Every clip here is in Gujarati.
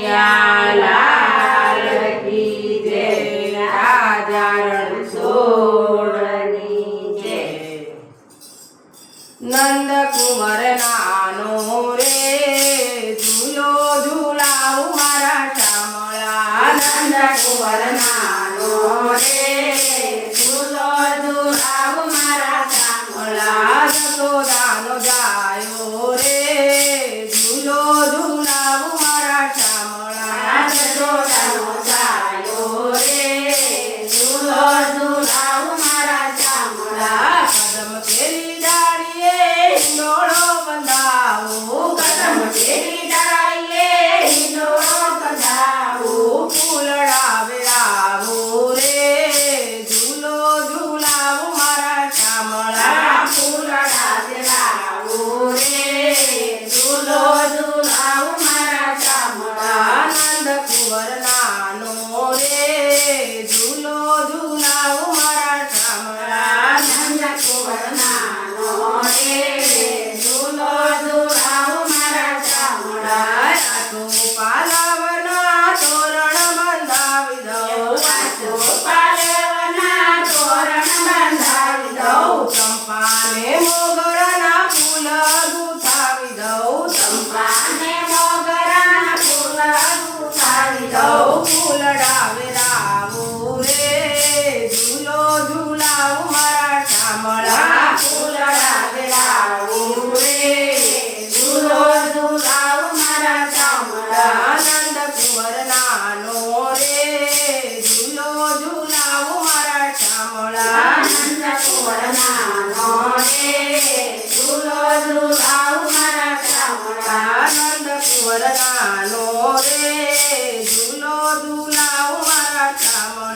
કનૈયા લાલ કી જય રાજારણ સોળની જય નંદ કુંવર નાનો sopa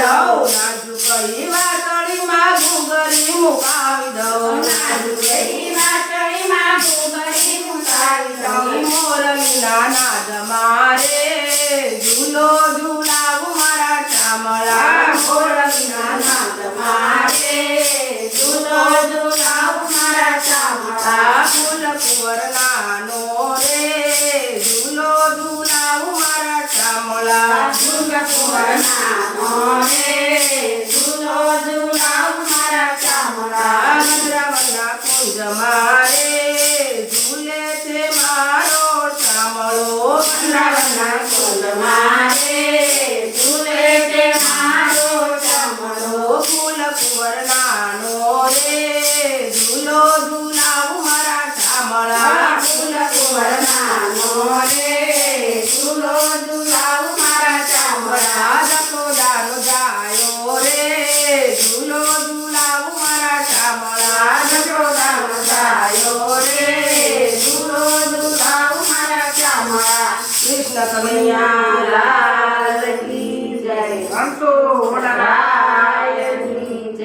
દઉં નાજુ કરી વાતળી માં ગુગરી મુકાવી દઉં. નાજુ કરી વાતળી માં ગુગરી મુકાવી દઉં. મોરલીના નાદ મારે ઝૂલો ઝૂલાવું મારા ચામડા મોરલીના નાદ મારે ઝૂલો ઝૂલાવું મારા ચામડા ફૂલ કુંવરનાનો રે. ઝૂલો ઝૂલાવું મારા ચામડા ફૂલ કુંવર Es la.